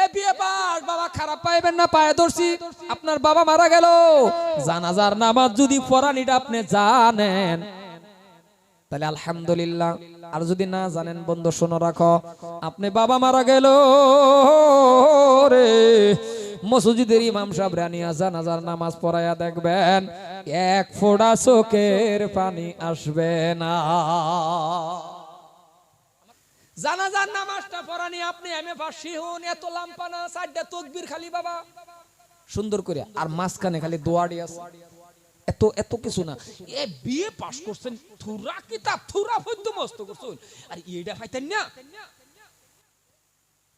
এ বিয়ে বাবা খারাপ পাইবেন না, পায়ে ধরছি। আপনার বাবা মারা গেল। জানাজার নামাজ যদি পড়ানিটা আপনি জানেন। তাহলে আলহামদুলিল্লাহ। আর যদি না জানেন, বন্ধু, শোনো, রাখো। আপনি বাবা মারা গেল রে। মসজিদের ইমাম সাহেব রানিয়া জানাজার নামাজ পড়াইয়া দেখবেন, এক ফোঁটা চোখের পানি আসবে না। জানাজার নামাজটা পড়ানি আপনি, এমএ ফাঁসি হন, এত লাম্পানা, সাইডটা তকবির খালি বাবা। সুন্দর করে, আর মাঝখানে খালি দোয়ারি আছে। এত এত কিছু না। এ বিয়ে পাস করছেন, থুরা কিতাব, থুরা ফদ্য মস্ত করছেন। আর এইটা পাইতেন না।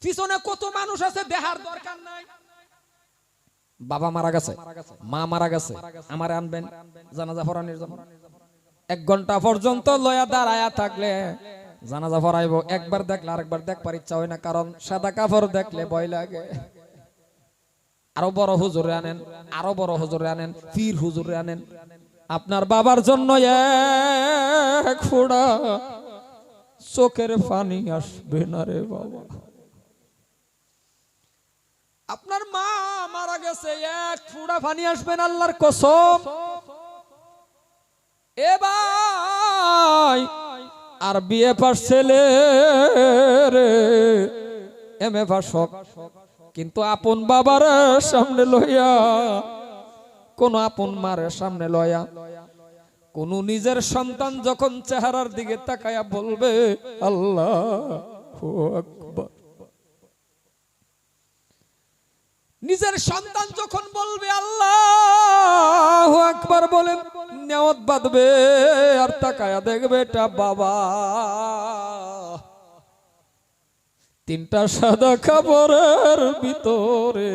পিছনে কত মানুষ আছে, দেহার দরকার নাই। বাবা মারা গেছে, মা মারা গেছে, আমার আনবেন, জানাজা জন্য। এক ঘণ্টা পর্যন্ত লয়া দাঁড়ায়া থাকলে জানাজা পড়াইবো একবার দেখলে আরেকবার দেখবার ইচ্ছা হয় না, কারণ সাদা কাপড় দেখলে ভয় লাগে। আরও বড় হুজুরে আনেন, আরও বড় হুজুরে আনেন, পীর হুজুরে আনেন। আপনার বাবার জন্য এক ফোড়া চোখের পানি আসবে না রে বাবা। আপনার মা মারা গেছে, এক ফুড়া পানি আসবেন আল্লাহর কসম। এ আর বিয়ে পাস ছেলে এম এ পাস হোক। কিন্তু আপন বাবার সামনে লইয়া, কোন আপন মারের সামনে লয়া কোন নিজের সন্তান যখন চেহারার দিকে তাকায়া বলবে, আল্লাহ নিজের সন্তান যখন বলবে, আল্লাহ আকবার বলে নেওয়াত বাঁধবে, আর তাকায়া দেখবে এটা বাবা। তিনটা সাদা কাপড়ের ভিতরে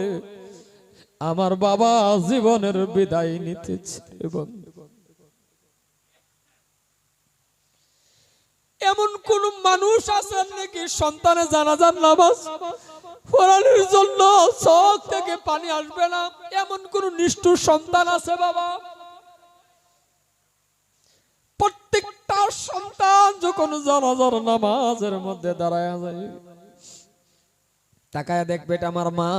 আমার বাবা জীবনের বিদায় নিতেছে বন্ধু এমন কোন মানুষ আছেন নাকি সন্তানে জানাজার নামাজ পড়ানোর জন্য চোখ থেকে পানি আসবে না। এমন কোন নিষ্ঠুর সন্তান আছে বাবা? প্রত্যেকটা সন্তান যখন জানাজার নামাজের মধ্যে দাঁড়ায় যায়, তাকায় দেখবে আমার মা।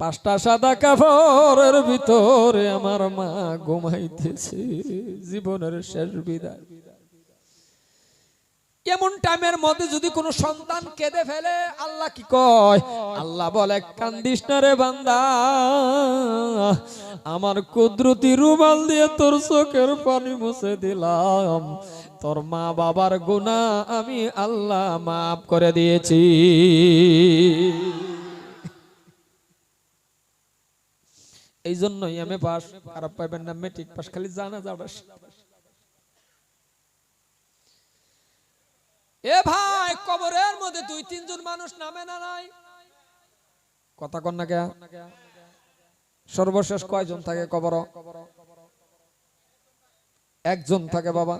পাঁচটা সাদা কাপড়ের ভিতরে আমার মা ঘুমাইতেছে। জীবনের শেষ বিদায়। এমন টাইমের মধ্যে যদি কোনো সন্তান কেঁদে ফেলে আল্লাহ কি কয়? আল্লাহ বলে কান্দিস না রে বান্দা। আমার কুদরতি রুমাল দিয়ে তোর চোখের পানি মুছে দিলাম। তোর মা বাবার গুণা আমি আল্লাহ মাফ করে দিয়েছি। এই জন্যই এ পাস খারাপ পাইবেন না মেট্রিক পাস খালি জানা যাবে এ ভাই, কবরের মধ্যে দুই, তিনজন মানুষ নামে না নাই? কথা কন না কে? সর্বশেষ কয়জন থাকে কবর? একজন থাকে বাবা।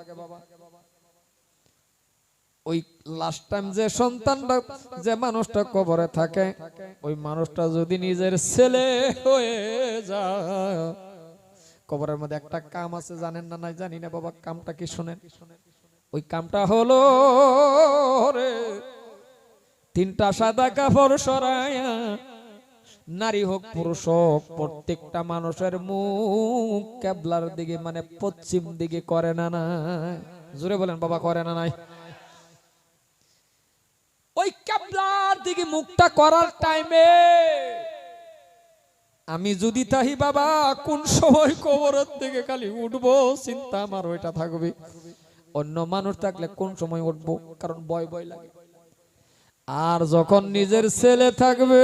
ওই লাস্ট টাইম যে সন্তানটা, যে মানুষটা কবরে থাকে, ওই মানুষটা যদি নিজের ছেলে হয়ে যায়, কবরের মধ্যে একটা কাম আছে, জানেন না নাই? জানি না বাবা, কামটা কি শুনেন? ওই কামটা হলো রে। তিনটা সাদা কাপড় সরায়া, নারী হোক, পুরুষ হোক, প্রত্যেকটা মানুষের মুখ কেবলার দিকে মানে পশ্চিম দিকে করে না না জোরে বলেন, বাবা, করে না নাই। ওই কেবলার দিকে মুখটা করার টাইমে আমি যদি তাহি বাবা, কোন সময় কবরের দিকে খালি উঠবো, চিন্তা আমার ওইটা থাকবে। অন্য মানুষ থাকলে কোন সময় উঠবো? কারণ বয় ভয় লাগে। আর যখন নিজের ছেলে থাকবে,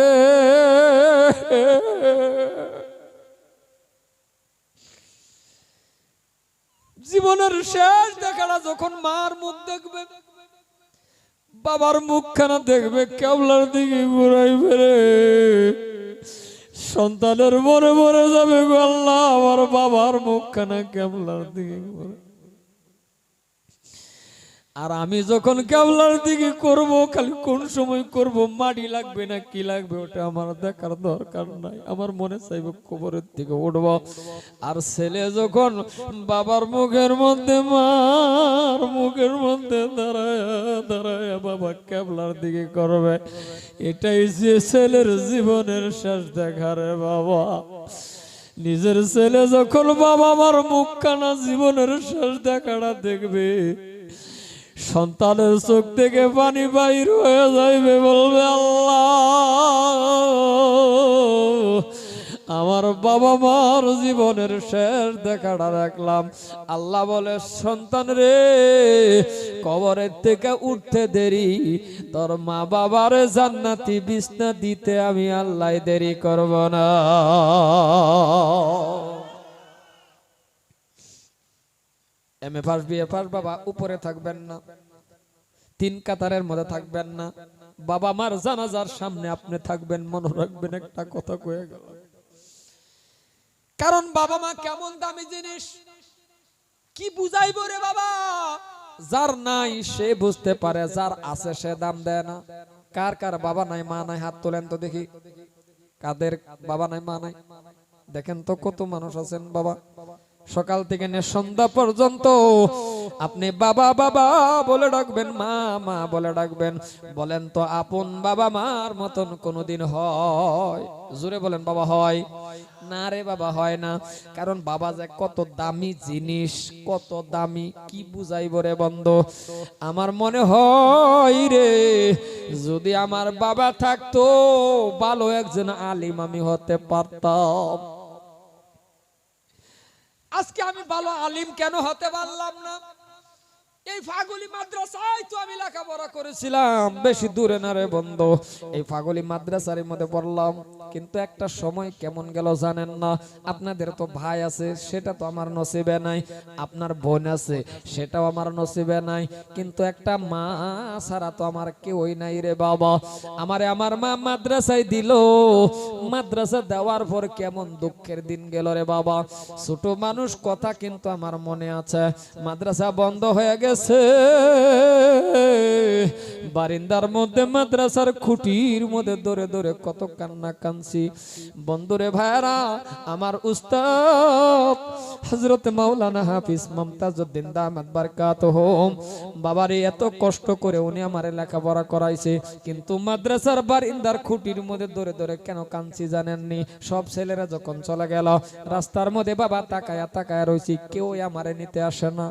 জীবনের শেষ দেখাটা যখন মার মুখ দেখবে, বাবার মুখখানা দেখবে, কেবলার দিকে ঘুরাই ফেরে সন্তানের মনে মরে যাবে আল্লাহ, আমার বাবার মুখখানা কেবলার দিকে ঘুরে আর আমি যখন কেবলার দিকে করব, খালি কোন সময় করব, মাটি লাগবে না, কি লাগবে, ওটা আমার দেখার দরকার নাই। আমার মনে চাইব কবরের দিকে উঠব। আর ছেলে যখন বাবার মুখের মধ্যে, মার মুখের মধ্যে দাঁড়ায় দাঁড়ায় বাবা কেবলার দিকে করবে। এটাই যে ছেলের জীবনের শেষ দেখারে বাবা। নিজের ছেলে যখন বাবা আমার মুখ কানা জীবনের শেষ দেখাটা দেখবে সন্তানের চোখ থেকে পানি বাইর হয়ে যাইবে বলবে আল্লাহ। আমার বাবা মার জীবনের শেষ দেখাটা রাখলাম আল্লাহ বলে, সন্তান রে, কবরের থেকে উঠতে দেরি। তোর মা বাবার জান্নাতি বিছনা দিতে আমি আল্লাহ দেরি করব না। M A pass BA pass বাবা, উপরে থাকবেন না। তিন কাতারের মধ্যে থাকবেন না। বাবা মার জানাজার সামনে আপনি থাকবেন, মনে রাখবেন একটা কথা কয়ে গেল। কারণ বাবা মা কেমন দামি জিনিস। কি বুঝাইব রে বাবা? যার নাই সে বুঝতে পারে, যার আছে সে দাম দেয় না। কার কার বাবা নাই, মা নাই, হাত তোলেন তো দেখি। কাদের বাবা নাই, মা নাই। দেখেন তো কত মানুষ আছেন বাবা। সকাল থেকে সন্ধ্যা পর্যন্ত। আপনি বাবা বাবা বলে ডাকবেন, মা মা বলে ডাকবেন। বলেন তো আপন বাবা মার মতন কোনোদিন হয়? জোরে বলেন, বাবা হয়? না রে বাবা হয় না। কারণ বাবা যে কত দামি জিনিস, কত দামি, কি বুঝাইব রে বন্ধ? আমার মনে হয় রে, যদি আমার বাবা থাকতো, ভালো একজন আলিম আমি হতে পারতাম। আজকে আমি ভালো আলিম কেন হতে পারলাম না? এই ফাগুলি মাদ্রাসায় আমি লেখাপড়া করেছিলাম। বেশি দূরে না রে বন্ধু। এই ফাগুলি মাদ্রাসার মধ্যে পড়লাম। কিন্তু একটা সময় কেমন গেল জানেন না? আপনাদের তো ভাই আছে, সেটা তো আমার নসিবে নাই। আপনার বোন আছে, সেটাও আমার নসিবে নাই। কিন্তু একটা মা ছাড়া তো আমার কেউই নাই রে বাবা। আমারে আমার মা মাদ্রাসায় দিল। মাদ্রাসা দেওয়ার পর কেমন দুঃখের দিন গেল রে বাবা। ছোট মানুষ কথা কিন্তু আমার মনে আছে। মাদ্রাসা বন্ধ হয়ে গেছে। বারিন্দার মধ্যে মাদ্রাসার খুঁটির মধ্যে দরে দরে কত কান্না কানছি বন্ধুরে ভাইরা আমার উস্তাদ হজরত মাওলানা হাফিজ মমতাজউদ্দিন দামাত বারকাত হোম বাবারে, এত কষ্ট করে উনি আমারে লেখাপড়া করাইছে, কিন্তু মাদ্রাসার বারিন্দার খুঁটির মধ্যে দরে দরে কেন কানছি জানেননি? সব ছেলেরা যখন চলে গেল, রাস্তার মধ্যে বাবা তাকায়া তাকায়া রয়েছি কেউ আমারে নিতে আসে না।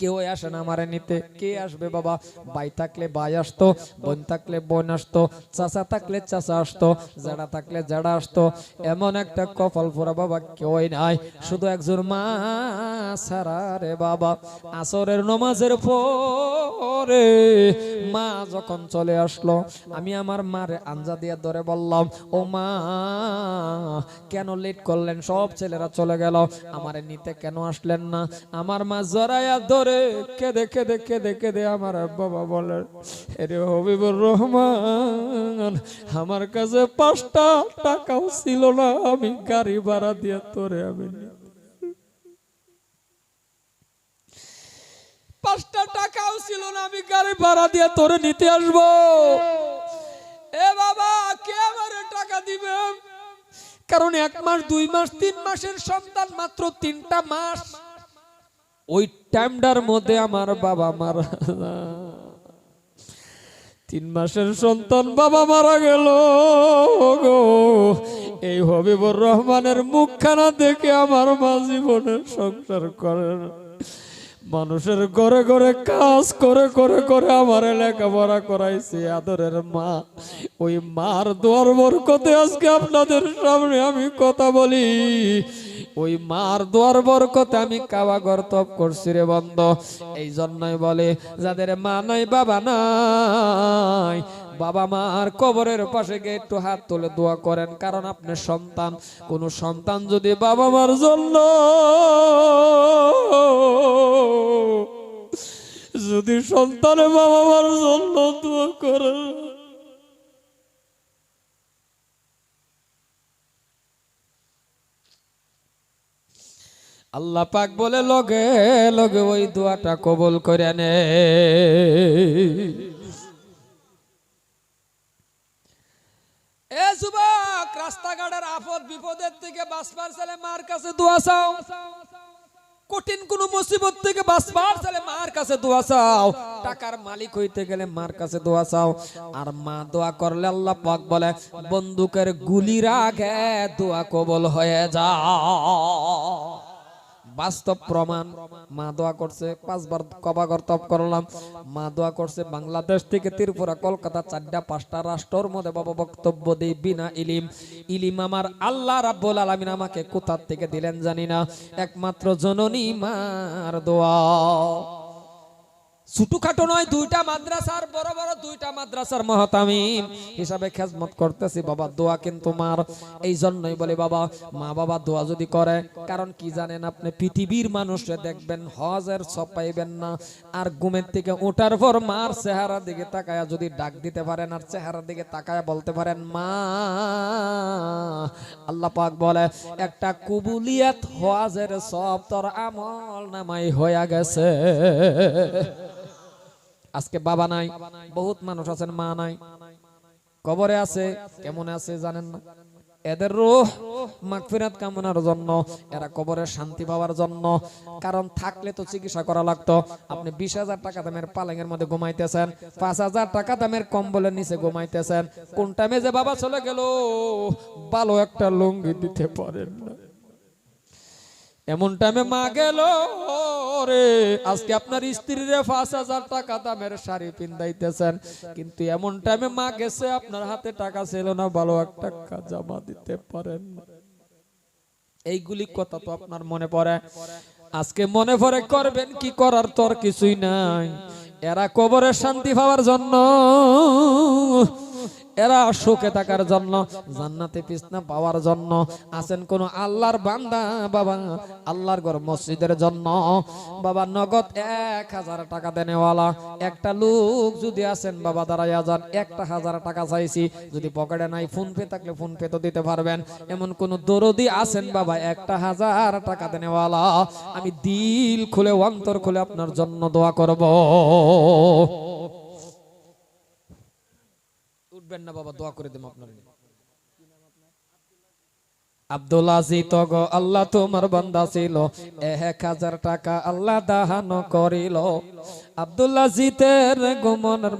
কেউ আসে না আমারে নিতে। কে আসবে বাবা? ভাই থাকলে ভাই আসতো, বোন থাকলে বোন আসতো, চাচা থাকলে চাচা আসতো জাড়া থাকলে জাড়া আসতো। এমন একটা কপাল পোড়া বাবা কেউই নাই। শুধু একজন মা সারা রে বাবা। আসরের নমাজের পরে মা যখন চলে আসলো, আমি আমার মারে আঞ্জা দিয়ে ধরে বললাম, ও মা, কেন লেট করলেন? সব ছেলেরা চলে গেল। আমারে নিতে কেন আসলেন না? আমার মা জরায়া ধরে কেঁদে কেঁদে কেঁদে কেঁদে আমার বাবা বলেন এরে হবিবুর রহমান, আমার কাছে পাঁচটা টাকাও ছিল না, আমি গাড়ি ভাড়া দিয়ে তোরে আমি পাঁচটা টাকাও ছিল না, আমি গাড়ি ভাড়া দিয়ে তোরে নিতে আসব। এ বাবা, কে আমারে টাকা দিবে? কারণ এক মাস, দুই মাস, তিন মাসের সন্তান মাত্র তিনটা মাস। ওই টাইমটার মধ্যে আমার বাবা মারা তিন মাসের সন্তান বাবা মারা গেল গো এই হবিবুর রহমানের মুখখানা দেখে আমার মা জীবনের সংসার করে। মানুষের ঘরে ঘরে কাজ করে করে করে আমার লেখাপড়া করাইছে আদরের মা ওই মার দোয়ার বরকতে আজকে আপনাদের সামনে আমি কথা বলি ওই মার দোয়ার বরকতে আমি কাবা গর্তব করছি রে বন্ধ। এই জন্যই বলে, যাদের মা নাই, বাবা নাই, বাবা মার কবরের পাশে গিয়ে একটু হাত তুলে দোয়া করেন, কারণ আপনি সন্তান। কোন সন্তান যদি বাবা মার জন্য যদি সন্তানে বাবা মার জন্য দোয়া করে আল্লাহ পাক বলে, লগে লগে ওই দোয়াটা কবল করে নে। রাস্তাঘাটের বিপদের থেকে মার কাছে কঠিন কোন মুসিবত থেকে মার কাছে টাকার মালিক হইতে গেলে মার কাছে আর মা দোয়া করলে বলে, বন্দুকের গুলির আগে দোয়া কবল হয়ে যা। বাস্তব প্রমাণ। মা দোয়া করছে, পাঁচবার কবাগর তপ করলাম। মা দোয়া করছে, বাংলাদেশ থেকে ত্রিপুরা, কলকাতা, চারটা, পাঁচটা রাষ্ট্রর মধ্যে বাবা বক্তব্য দিই বিনা ইলিম। ইলিম আমার আল্লাহ রাব্বুল আলামিন আমাকে কোথার থেকে দিলেন জানি না। একমাত্র জননী মার দোয়া। ছোটখাটো নয়, দুইটা মাদ্রাসার, বড় বড় দুইটা মাদ্রাসার মহতামিম। হিসাবে খেজমত করতেছি, বাবা, দোয়া কিন্তু মার। এই জন্যই বলে, বাবা, মা বাবা দোয়া যদি করে, কারণ কি জানেন আপনি, পৃথিবীর মানুষে দেখবেন, হজের সব পাইবেন না। আর ঘুমের থেকে ওঠার পর মার চেহারা দিকে তাকায়া যদি ডাক দিতে পারেন, আর চেহারার দিকে তাকায়া বলতে পারেন, মা, আল্লাহ পাক বলে, একটা কুবুলিয়াত হজের সব তোর আমল নামাই হয়ে গেছে। আজকে বাবা নাই, বহুত মানুষ আছেন, মা নাই। কবরে আছে, কেমন আছে জানেন না? এদের রূহ মাগফিরাত কামনার জন্য, এরা কবরে শান্তি পাওয়ার জন্য। কারণ থাকলে তো চিকিৎসা করা লাগতো। আপনি বিশ হাজার টাকা দামের পালেঙের মধ্যে ঘুমাইতেছেন, পাঁচ হাজার টাকা দামের কম্বলের নিচে ঘুমাইতেছেন। কোন টাইমে যে বাবা চলে গেল? ভালো একটা লুঙ্গি দিতে পারেন না। এমন টাইমে মা গেল রে আজকে আপনার স্ত্রীর পাঁচ হাজার টাকা দামের শাড়ি পিন্দাইতেছেন কিন্তু এমন টাইমে মা গেছে, আপনার হাতে টাকা ছিল না, ভালো একটা টাকা জমা দিতে পারেন। এইগুলি কথা তো আপনার মনে পড়ে। আজকে মনে পড়ে, করবেন কি করার তোর কিছুই নাই। এরা কবরে শান্তি পাওয়ার জন্য এরা সুখে থাকার জন্য, জান্নাতে পিছনা পাওয়ার জন্য, আছেন কোন আল্লাহর বান্দা, বাবা, আল্লাহর ঘর মসজিদের জন্য। বাবা, নগদ এক হাজার টাকা দেনেওয়ালা, একটা লোক যদি আসেন বাবা, দাঁড়াইয়া যান, একটা হাজার টাকা চাইছি। যদি পকেটে নাই ফোন পে থাকলে ফোন পে তো দিতে পারবেন। এমন কোন দরদি আছেন, বাবা, একটা হাজার টাকা দেনেওয়ালা। আমি দিল খুলে, অন্তর খুলে আপনার জন্য দোয়া করব। উঠবেন না বাবা, দোয়া করে দেব আপনার আল্লাহ তোমার বান্দা ছিল। এক হাজার টাকা আল্লাহ দাহান করিল। আজিতের গোমনের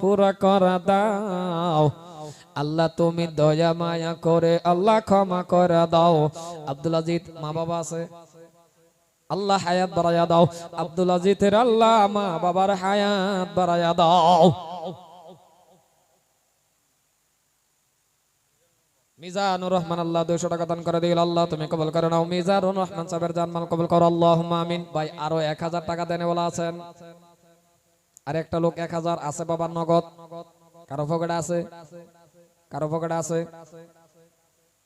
পুরা করা দাও। আল্লাহ তুমি দয়া, মায়া করে আল্লাহ ক্ষমা করে দাও। আব্দুল আজিত মা বাবা আছে? আল্লাহ হায়াত বাড়াইয়া দাও। আব্দুল আজিতের আল্লাহ মা বাবার হায়াত বাড়াইয়া দাও। মিজানুর রহমান আল্লাহ দুইশো টাকা দান করে দিল, আল্লাহ তুমি কবল করে নাও। মিজানুর রহমান সাহেবের জানমাল কবল করো আল্লাহ আমিন। ভাই, আরও এক হাজার টাকা দেনে বলা আছেন। আর একটা লোক এক হাজার আছে বাবার নগদ। কারও পকেটে আছে? কারও পকেটে আছে?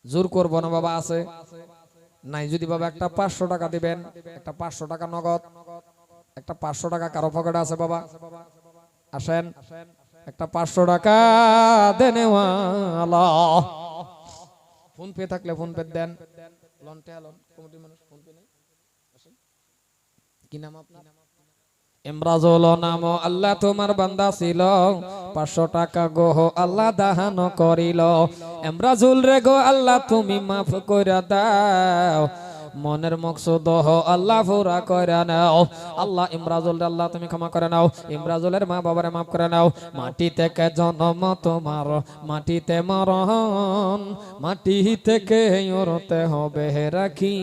জোর করব না বাবা, আছে। নাই, যদি বাবা একটা পাঁচশো টাকা দিবেন, একটা পাঁচশো টাকা নগদ, একটা পাঁচশো টাকা কারও পকেটে আছে বাবা? আসেন। একটা পাঁচশো টাকা দেনেওয়ালা ফোন পে থাকলে ফোন পে দেন। লন লন কমিটির মানুষ ফোন পে নেই। কি নাম আপনার? এমরাজুল নাম, আল্লাহ তোমার বান্দা ছিল। পাঁচশো টাকা গোহ আল্লাহ দাহান করিল। এমরাজুল রে গো, আল্লাহ তুমি মাফ করে দাও। মনের মকসুদ আল্লাহ পুরা করে নাও। আল্লাহ ইমরাজুল আল্লাহ তুমি ক্ষমা করে নাও। ইমরাজুলের মা বাবারে মাফ করে নাও। মাটি থেকে জন্ম তোমার? মাটিতে মরণ। মাটি থেকে উড়তে হবে? রাখি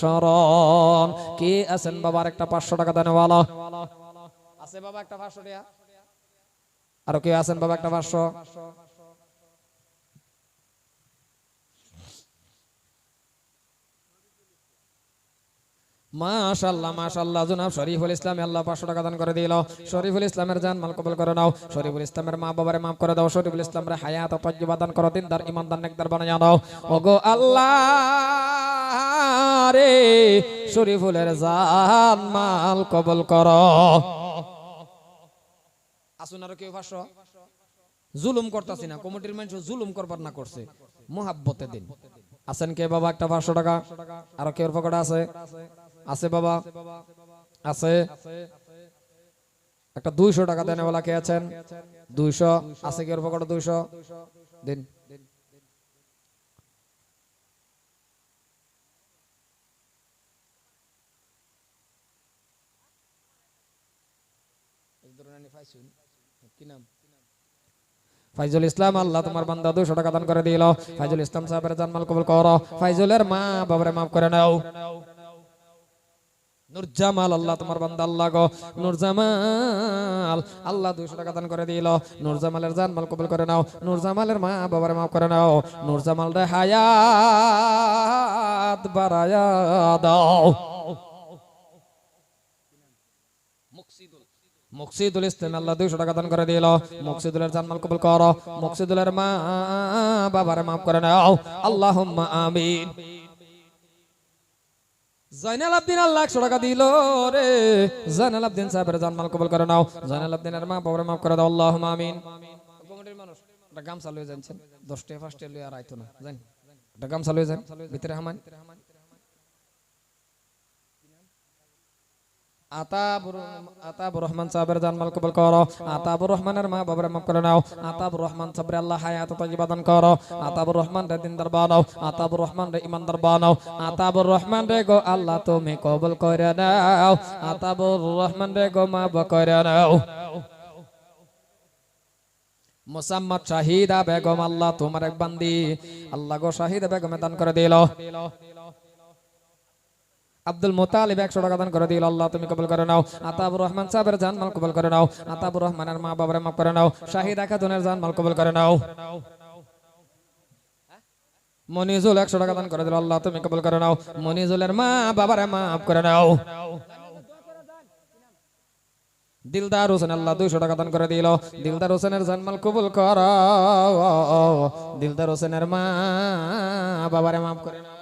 শরণ কে আছেন বাবার একটা পাঁচশো টাকা দেনে বলো আছে বাবা একটা পাঁচশো টাকা আরও কে আছেন বাবা একটা পাঁচশো? মাশাল্লাহ মাশাল্লাহ জনাব শরীফুল ইসলাম, আল্লাহ পাঁচশো টাকা দান করে দিল। শরীফুল ইসলামের জান মাল কবল করে নাও। শরীফুল ইসলামের মা বাবারে মাফ করে দাও। শরীফুল ইসলামের হায়াত তজ্জবা দান করো। দিনদার ইমানদার নেকদার বানায় দাও ওগো আল্লাহ রে, শরীফুলের জান মাল কবল করো। আসুন আরও কেউ পাঁচশো? জুলুম করতেছি না। কমিটির মানুষ জুলুম করবার না করছে। মোহাব্বতে দিন। আছেন কে বাবা? একটা পাঁচশো টাকা। আরও কেউ পকেটে আছে? আছে বাবা? আছে? একটা দুইশো টাকা দেন বলা কে আছেন? দুইশো। আছে কি ওর পকেটে দুইশো? দিন। কি নাম? ফাইজুল ইসলাম আল্লাহ তোমার বান্দা দুশো টাকা দান করে দিল। ফাইজুল ইসলাম সাহেবের জানমাল কবুল করো। ফাইজুলের মা বাবারে মাফ করে নাও। নুরজামাল আল্লাহ তোমার বান্দা আল্লাহ গো। নুরজামাল আল্লাহ দুশো টাকা দান করে দিল। নুরজামালের জানমাল কবুল করে নাও। নুরজামালের মা বাবারে মাফ করে নাও। নুরজামাল রে হায়াত বাড়ায়া দাও। মুকসিদুল। ইসলাম আল্লাহ দুইশো টাকা দান করে দিল। মুকসিদুলের জানমাল কবুল করো। মুকসিদুলের মা বাবারে মাফ করে নাও। আল্লাহ আমিন। জাইনাল আব্দিন আল্লাহ একশো টাকা দিল রে। জয়নাল আব্দিন সাহেবের জানমাল কবল করে নাও। জাইনাল আব্দিনের মা বাবার মাফ করে দাও। আল্লাহ আমিন। কমিটির মানুষ একটা গামছা লয়ে যাচ্ছেন দশটায় ফার্স্টে লয়ে আর আইতো না জান একটা গামছা লয়ে যান ভিতরে হামান আতাবুর আতাবুর রহমান সাহেবের জানমাল কবুল করো আতাবুর রহমানের মা বাবার মাফ করে নাও আতাবুর রহমান সাহেবের আল্লাহ হায়াত তাজিবা দান করো আতাবুর রহমান রে দিনদার বানাও আতাবুর রহমান রে ইমানদার বানাও আতাবুর রহমান রে গো আল্লাহ তুমি কবুল করে নাও আতাবুর রহমান রে গো মাফ করে নাও মোসাম্মদ শাহিদা বেগম আল্লাহ তোমার এক বান্দি আল্লাহ গো শাহিদা বেগমে দান করে দিল আব্দুল মোতালিব একশো টাকা দান করে দিল। আল্লাহ, তুমি কবল করে নাও। আতাবুর রহমান সাহেবের জান মাল কবল করে নাও। আতাবুর রহমানের মা বাবার মাফ করে নাও। শাহিদা খাতুনের জান মাল কবল করে নাও। মনিজুল একশো টাকা দান করে দিল। আল্লাহ, তুমি কবল করে নাও। মনিজুলের মা বাবার মাফ করে নাও। দিলদার হোসেন, আল্লাহ, দুইশো টাকা দান করে দিল। দিলদার হোসেনের জানমাল কবুল কর। দিলদার হোসেনের মা বাবারে মাফ করে নাও।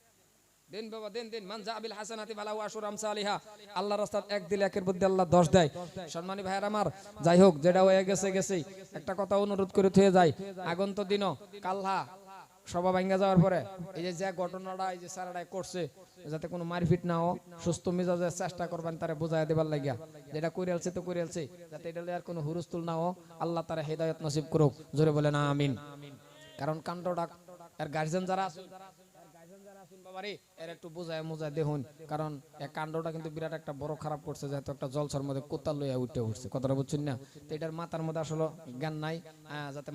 দিন বাবা, দিন দিন। মান জাবিল হাসানাতি বালা ওয়াশুর আমসালিহা। আল্লাহ রাস্তাত এক দিলে একের বুদ্ধি আল্লাহ দশ দেয়। সম্মানী ভাইয়ের আমার, যাই হোক, যেটা হয়ে গেছে গেছে একটা কথা অনুরোধ করে থুয়ে যায় আগন্ত দিন কাল্লা সভা ভাঙ্গা যাওয়ার পরে, এই যে যে ঘটনাটা, এই যে সারাটাই করছে, যাতে কোনো মারপিট না হোক, সুস্থ মেজাজে চেষ্টা করবেন তারা বোঝাই দেবার লাগিয়া। যেটা করিয়ালছে তো করিয়ালছে, যাতে এটা আর কোনো হুরুস্তুল না হোক, আল্লাহ তারা হেদায়ত নসিব করুক। জোরে বলে না আমিন। কারণ কাণ্ডটা আর গার্জেন যারা আছে বাবারে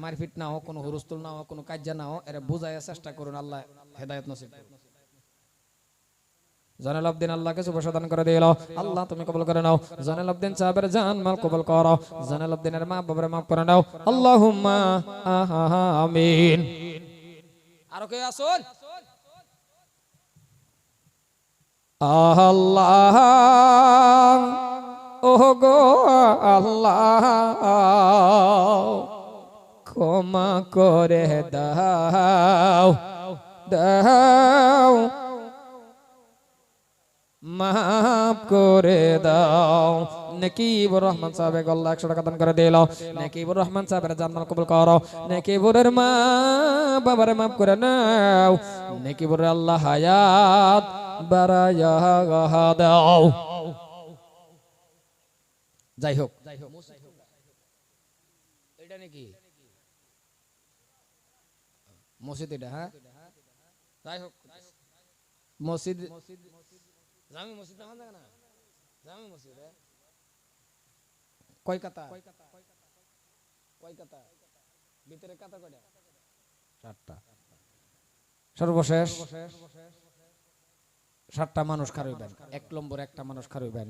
মারপিট না হোক, কোনো হুরুস্তুল না হোক, কোনো কাজ্যা না হোক, এরা বোঝায় চেষ্টা করুন আল্লাহ হেদায়ত নসিব করুন। আল্লাহকে শুভসাধন করে দিল আল্লাহ তুমি কবল করে নাও। জানাল আব্দিন সাহেবের জান মাল কবল করো। জানাল আব্দিনের মা বাবার মাফ করে নাও। আল্লাহুম্মা আমিন। আরও কে আসুন আল্লাহ ও গো আল্লাহ, ক্ষমা করে দাও দাও, মাফ করে দাও। নেকিবুর রহমান সাহেব আল্লাহ একশো টাকা দান করে দিল। নেকিবুর রহমান সাহেবের জান্নাত কবুল করো। নেকিবুরের মা বাবারে মাফ করে নাও। নেকিবুর আল্লাহ হায়াত বারায়া দাও যাই হোক যাই হোক এটা নাকি মসজিদ এটা হ্যাঁ যাই হোক মসজিদ জামি মসজিদ না জানা জামি মসজিদ? কয় কাতা কয় কাতা ভিতরে কাতা কয়টা সাতটা সর্বশেষ সাতটা মানুষ খারইবেন এক নম্বর একটা মানুষ খারইবেন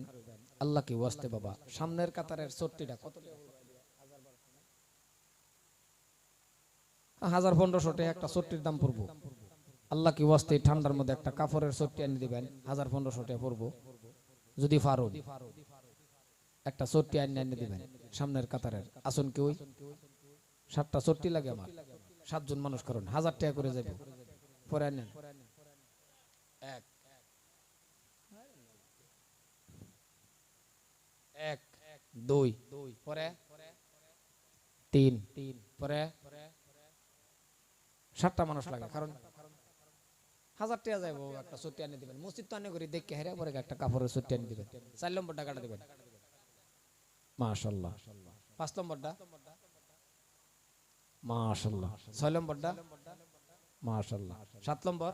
আল্লাহ কি ওয়াস্তে বাবা। সামনের কাতারের চট্টিটা কত? হাজার পনেরোশো টাকা একটা চট্টির দাম পড়ব। আল্লাহ কি ওয়াস্তে ঠান্ডার মধ্যে একটা কাপড়ের চট্টি এনে দিবেন। হাজার পনেরোশো টাকা পড়ব। যদি পারুন একটা চট্টি এনে এনে দিবেন সামনের কাতারের। আসুন কি ওই? সাতটা চট্টি লাগে আমার। সাতজন মানুষ করুন। হাজার টাকা করে যাব পরে নেন এক এক দুই পরে? তিন পরে? সাতটা মানুষ লাগে কারণ হাজার টাকা যাইব একটা আনি দিবেন। মসজিদ তো আনি করি দেখে হেরে পরে একটা কাপড়ের আনি দিবেন। চার নম্বর টাকাটা দিবেন। মাশাল্লাহ। পাঁচ নম্বরটা? মাশাল্লাহ। ছয় নম্বরটা? মাশাল্লাহ। সাত নম্বর?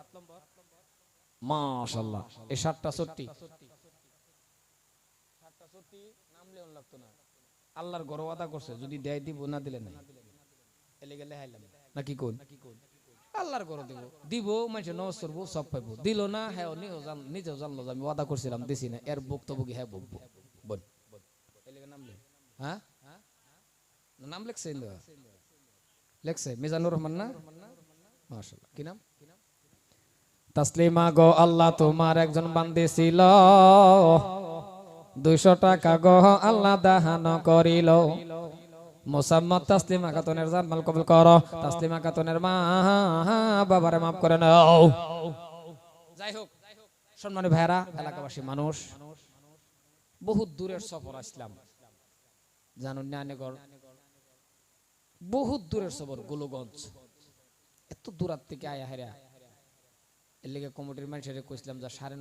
মাশাল্লাহ। এই সাতটা চুটি সাতটা আল্লাহর গরো আদা করছে যদি দেয় দিব না দিলে নাই। এলে গেলে হাইলাম। নাকি কোন আল্লাহর গরো দিব। দিব মানুষের নমস করব সব পাইব। দিল না হ্যাঁ নিজেও নিজেও জানলো আমি ওয়াদা করছিলাম দিছি না। এর হ্যাঁ বকবো বল। লে হ্যাঁ? নাম লেখছে লেখছে মিজানুর রহমান না? কি নাম? তাসলিমা গো আল্লাহ তোমার একজন বান্দি ছিল। দুইশো টাকা গো আল্লাহ দাহান করিল। তাসলিমা খাতুনের কবুল করো। তাসলিমা খাতুনের মা, বাবারে মাফ করে নাও। যাই হোক ভাইরা এলাকাবাসী মানুষ, বহুত দূরের সফর আসলাম। জানুন বহুত দূরের সফর, গোলগঞ্জ। এত দূরাত থেকে আয়া হেরা। এর লেগে কমিটির মানুষের কইছিলাম যা সাড়ে